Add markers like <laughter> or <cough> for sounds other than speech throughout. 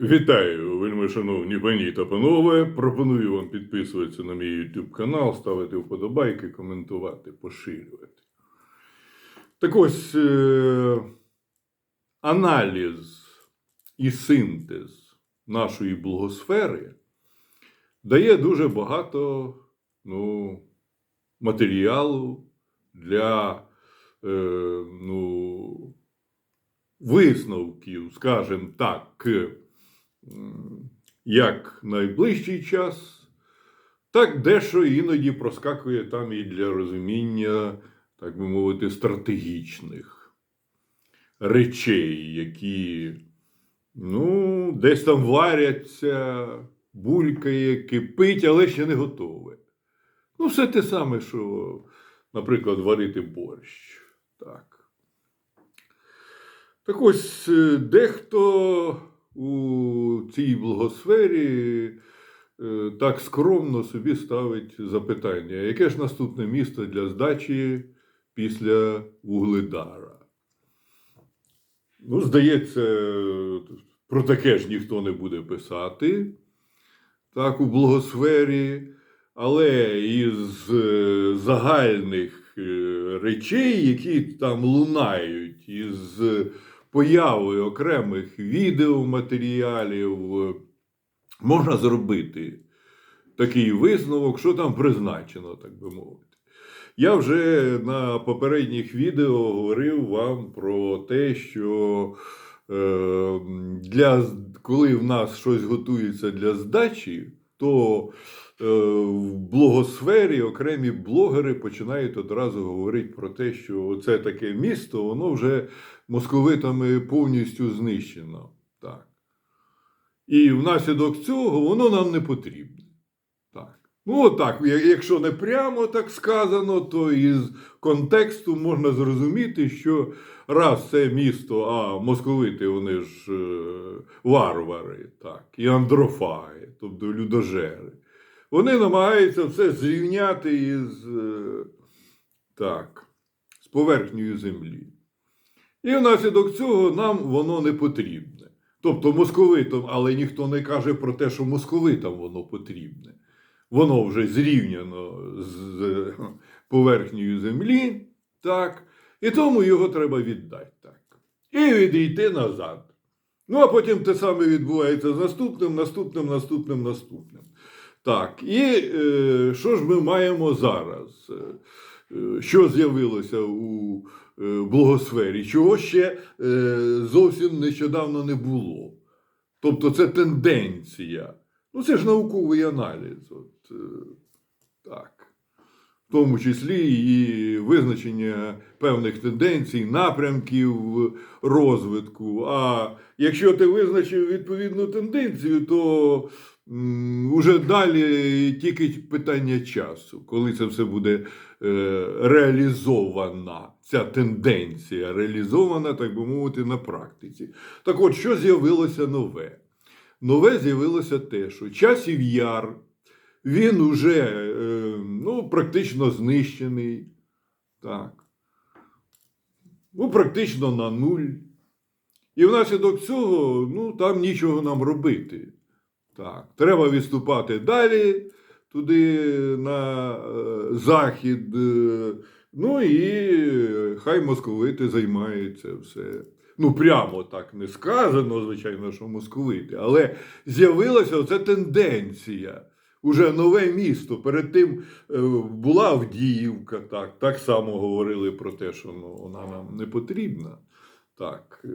Вітаю, вельми шановні пані та панове. Пропоную вам підписуватися на мій YouTube канал, ставити вподобайки, коментувати, поширювати. Так ось е- аналіз і синтез нашої благосфери дає дуже багато ну, матеріалу для е, ну, висновків, скажімо так, як найближчий час, так дещо іноді проскакує там і для розуміння, так би мовити, стратегічних речей, які ну, десь там варяться, булькає, кипить, але ще не готове. Ну, все те саме, що, наприклад, варити борщ. Так. Так ось е, дехто у цій благосфері е, так скромно собі ставить запитання, яке ж наступне місто для здачі після Вугледара? Ну, здається, про таке ж ніхто не буде писати так, у благосфері, але із е, загальних е, речей, які там лунають, із появою окремих відеоматеріалів, е, можна зробити такий висновок, що там призначено, так би мовити. Я вже на попередніх відео говорив вам про те, що е, для, коли в нас щось готується для здачі, то е, в блогосфері окремі блогери починають одразу говорити про те, що це таке місто, воно вже московитами повністю знищено. Так. І внаслідок цього воно нам не потрібне. Так. Ну, отак, якщо не прямо так сказано, то із контексту можна зрозуміти, що раз це місто, а московити вони ж е, варвари, так, і андрофаги, тобто людожери. Вони намагаються все зрівняти із е, так, з поверхнею землі. І внаслідок цього нам воно не потрібне. Тобто московитам, але ніхто не каже про те, що московитам воно потрібне. Воно вже зрівняно з е, поверхнею землі, так, і тому його треба віддати так. І відійти назад. Ну, а потім те саме відбувається з наступним, наступним, наступним, наступним. Так, і е, що ж ми маємо зараз? Е, Що з'явилося у е, благосфері? Чого ще е, зовсім нещодавно не було? Тобто це тенденція. Ну, це ж науковий аналіз. От, е, так. В тому числі і визначення певних тенденцій, напрямків розвитку. А якщо ти визначив відповідну тенденцію, то уже далі тільки питання часу, коли це все буде е, реалізована, ця тенденція реалізована, так би мовити, на практиці. Так от, що з'явилося нове? Нове з'явилося те, що часів яр, він уже е, ну, практично знищений. Так. Ну, практично на нуль. І внаслідок цього ну, там нічого нам робити. Так. Треба відступати далі, туди на е, захід. Е, ну і хай московити займаються все. Ну, прямо так не сказано, звичайно, що московити, але з'явилася оця тенденція. Уже нове місто. Перед тим е, була Авдіївка, так, так само говорили про те, що ну, вона нам не потрібна. Так, е,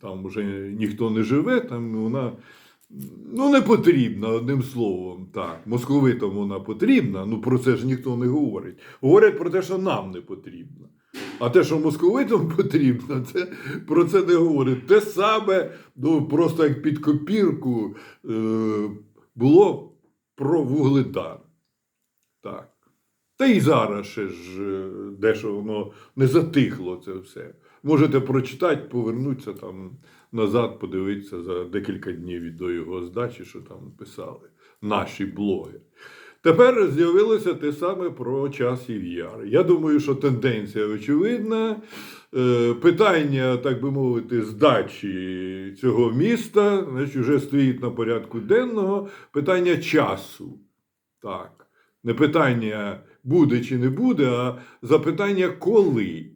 там вже ніхто не живе, там вона ну, не потрібна, одним словом. Так, московитам вона потрібна, ну про це ж ніхто не говорить. Говорять про те, що нам не потрібно. А те, що московитам <laughs> потрібно, це, про це не говорить. Те саме, ну, просто як під копірку, е, було про вугледар. Так. Та й зараз ще ж е, дещо воно не затихло це все. Можете прочитати, повернутися там назад, подивитися за декілька днів до його здачі, що там писали наші блоги. Тепер з'явилося те саме про часів яр. Я думаю, що тенденція очевидна. Е, Питання, так би мовити, здачі цього міста значить, вже стоїть на порядку денного. Питання часу. Так. Не питання буде чи не буде, а запитання коли.